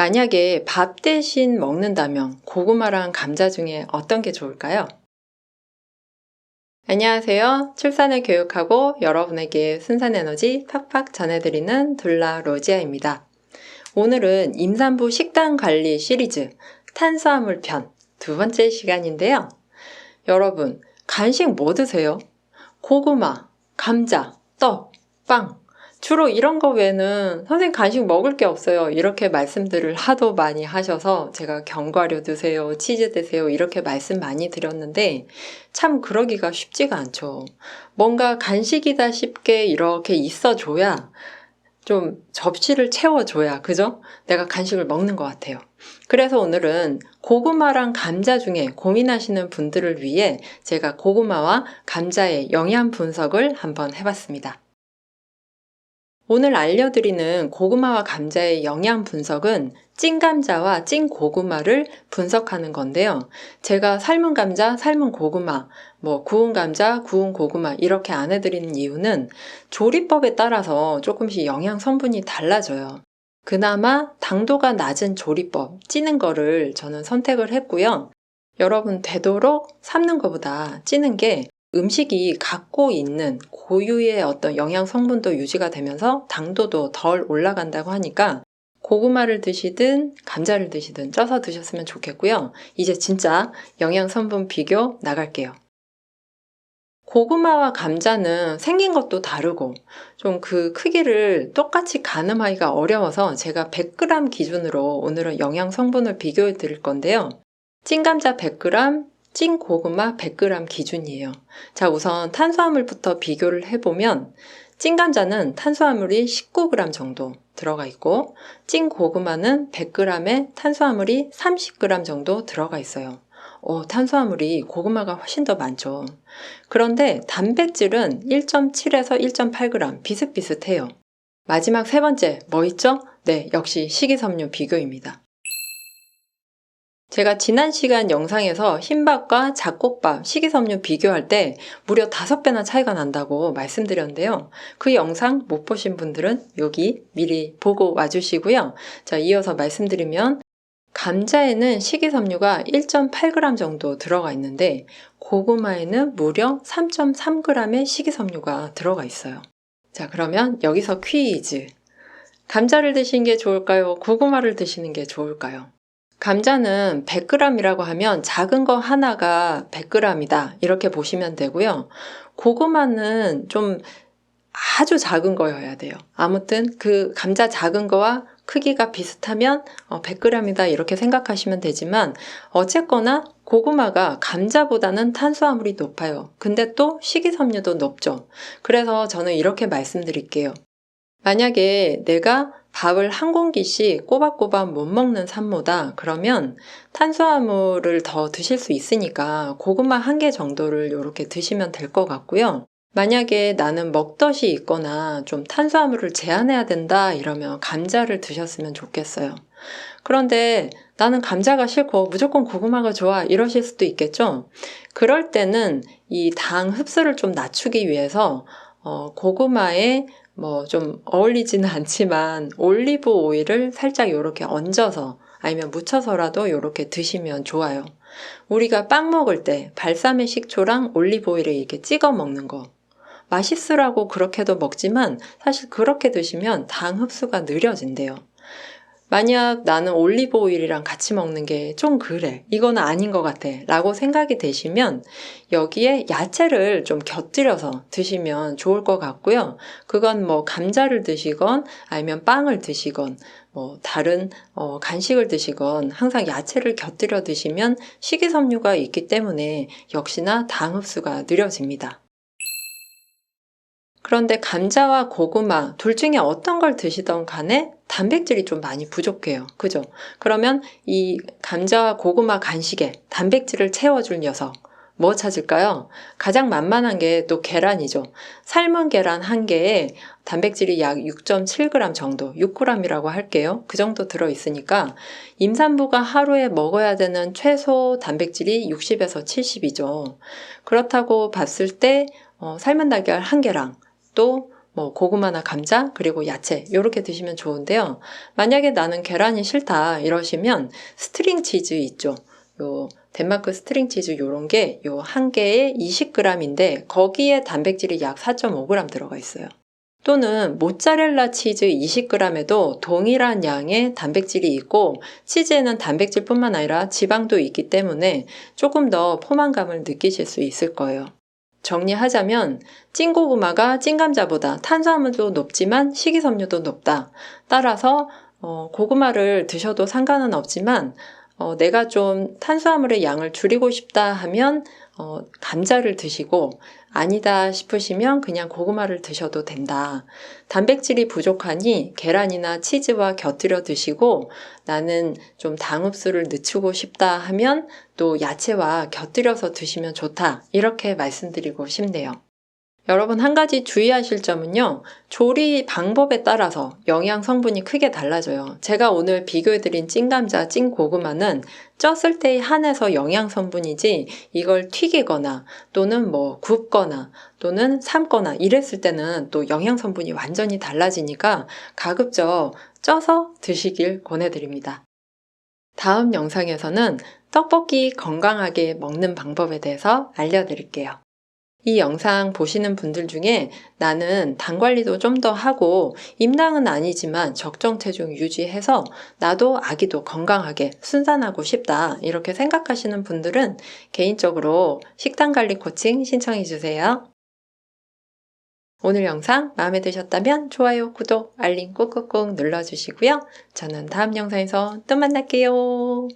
만약에 밥 대신 먹는다면 고구마랑 감자 중에 어떤 게 좋을까요? 안녕하세요. 출산을 교육하고 여러분에게 순산 에너지 팍팍 전해드리는 둘라 로지아입니다. 오늘은 임산부 식단 관리 시리즈 탄수화물 편 두 번째 시간인데요. 여러분, 간식 뭐 드세요? 고구마, 감자, 떡, 빵. 주로 이런 거 외에는 선생님 간식 먹을 게 없어요. 이렇게 말씀들을 하도 많이 하셔서 제가 견과류 드세요, 치즈 드세요, 이렇게 말씀 많이 드렸는데 참 그러기가 쉽지가 않죠. 뭔가 간식이다 싶게 이렇게 있어줘야 좀 접시를 채워줘야, 그죠? 내가 간식을 먹는 것 같아요. 그래서 오늘은 고구마랑 감자 중에 고민하시는 분들을 위해 제가 고구마와 감자의 영양 분석을 한번 해봤습니다. 오늘 알려드리는 고구마와 감자의 영양 분석은 찐 감자와 찐 고구마를 분석하는 건데요. 제가 삶은 감자, 삶은 고구마, 뭐 구운 감자, 구운 고구마 이렇게 안 해드리는 이유는 조리법에 따라서 조금씩 영양 성분이 달라져요. 그나마 당도가 낮은 조리법, 찌는 거를 저는 선택을 했고요. 여러분 되도록 삶는 것보다 찌는 게 음식이 갖고 있는 고유의 어떤 영양 성분도 유지가 되면서 당도도 덜 올라간다고 하니까 고구마를 드시든 감자를 드시든 쪄서 드셨으면 좋겠고요. 이제 진짜 영양 성분 비교 나갈게요. 고구마와 감자는 생긴 것도 다르고 좀 그 크기를 똑같이 가늠하기가 어려워서 제가 100g 기준으로 오늘은 영양 성분을 비교해 드릴 건데요. 찐감자 100g, 찐 고구마 100g 기준이에요. 자, 우선 탄수화물부터 비교를 해보면 찐 감자는 탄수화물이 19g 정도 들어가 있고 찐 고구마는 100g에 탄수화물이 30g 정도 들어가 있어요. 어, 탄수화물이 고구마가 훨씬 더 많죠. 그런데 단백질은 1.7에서 1.8g 비슷비슷해요. 마지막 세 번째 뭐 있죠? 네, 역시 식이섬유 비교입니다. 제가 지난 시간 영상에서 흰밥과 잡곡밥, 식이섬유 비교할 때 무려 5배나 차이가 난다고 말씀드렸는데요. 그 영상 못 보신 분들은 여기 미리 보고 와주시고요. 자, 이어서 말씀드리면 감자에는 식이섬유가 1.8g 정도 들어가 있는데 고구마에는 무려 3.3g의 식이섬유가 들어가 있어요. 자, 그러면 여기서 퀴즈. 감자를 드시는 게 좋을까요? 고구마를 드시는 게 좋을까요? 감자는 100g이라고 하면 작은 거 하나가 100g이다. 이렇게 보시면 되고요. 고구마는 좀 아주 작은 거여야 돼요. 아무튼 그 감자 작은 거와 크기가 비슷하면 100g이다 어, 이렇게 생각하시면 되지만 어쨌거나 고구마가 감자보다는 탄수화물이 높아요. 근데 또 식이섬유도 높죠. 그래서 저는 이렇게 말씀드릴게요. 만약에 내가 밥을 한 공기씩 꼬박꼬박 못 먹는 산모다. 그러면 탄수화물을 더 드실 수 있으니까 고구마 한 개 정도를 이렇게 드시면 될 것 같고요. 만약에 나는 먹덧이 있거나 좀 탄수화물을 제한해야 된다 이러면 감자를 드셨으면 좋겠어요. 그런데 나는 감자가 싫고 무조건 고구마가 좋아 이러실 수도 있겠죠? 그럴 때는 이 당 흡수를 좀 낮추기 위해서 어, 고구마에 뭐 좀 어울리지는 않지만 올리브 오일을 살짝 이렇게 얹어서 아니면 묻혀서라도 이렇게 드시면 좋아요. 우리가 빵 먹을 때 발사믹 식초랑 올리브 오일을 이렇게 찍어 먹는 거. 맛있으라고 그렇게도 먹지만 사실 그렇게 드시면 당 흡수가 느려진대요. 만약 나는 올리브 오일이랑 같이 먹는 게 좀 그래. 이거는 아닌 것 같아. 라고 생각이 되시면 여기에 야채를 좀 곁들여서 드시면 좋을 것 같고요. 그건 뭐 감자를 드시건 아니면 빵을 드시건 뭐 다른 어, 간식을 드시건 항상 야채를 곁들여 드시면 식이섬유가 있기 때문에 역시나 당 흡수가 느려집니다. 그런데 감자와 고구마 둘 중에 어떤 걸 드시던 간에 단백질이 좀 많이 부족해요. 그죠? 그러면 이 감자와 고구마 간식에 단백질을 채워줄 녀석 뭐 찾을까요? 가장 만만한 게 또 계란이죠. 삶은 계란 한 개에 단백질이 약 6.7g 정도, 6g이라고 할게요. 그 정도 들어있으니까 임산부가 하루에 먹어야 되는 최소 단백질이 60에서 70이죠. 그렇다고 봤을 때 어, 삶은 달걀 한 개랑 또 뭐 고구마나 감자 그리고 야채 이렇게 드시면 좋은데요. 만약에 나는 계란이 싫다 이러시면 스트링 치즈 있죠. 요 덴마크 스트링 치즈 요런 게 요 한 개에 20g인데 거기에 단백질이 약 4.5g 들어가 있어요. 또는 모짜렐라 치즈 20g에도 동일한 양의 단백질이 있고 치즈에는 단백질뿐만 아니라 지방도 있기 때문에 조금 더 포만감을 느끼실 수 있을 거예요. 정리하자면 찐고구마가 찐감자보다 탄수화물도 높지만 식이섬유도 높다. 따라서 어, 고구마를 드셔도 상관은 없지만 어, 내가 좀 탄수화물의 양을 줄이고 싶다 하면 어, 감자를 드시고 아니다 싶으시면 그냥 고구마를 드셔도 된다. 단백질이 부족하니 계란이나 치즈와 곁들여 드시고 나는 좀 당 흡수를 늦추고 싶다 하면 또 야채와 곁들여서 드시면 좋다. 이렇게 말씀드리고 싶네요. 여러분 한 가지 주의하실 점은요. 조리 방법에 따라서 영양 성분이 크게 달라져요. 제가 오늘 비교해드린 찐감자, 찐고구마는 쪘을 때에 한해서 영양 성분이지 이걸 튀기거나 또는 뭐 굽거나 또는 삶거나 이랬을 때는 또 영양 성분이 완전히 달라지니까 가급적 쪄서 드시길 권해드립니다. 다음 영상에서는 떡볶이 건강하게 먹는 방법에 대해서 알려드릴게요. 이 영상 보시는 분들 중에 나는 당 관리도 좀 더 하고 임당은 아니지만 적정 체중 유지해서 나도 아기도 건강하게 순산하고 싶다 이렇게 생각하시는 분들은 개인적으로 식단 관리 코칭 신청해 주세요. 오늘 영상 마음에 드셨다면 좋아요, 구독, 알림 꾹꾹꾹 눌러주시고요. 저는 다음 영상에서 또 만날게요.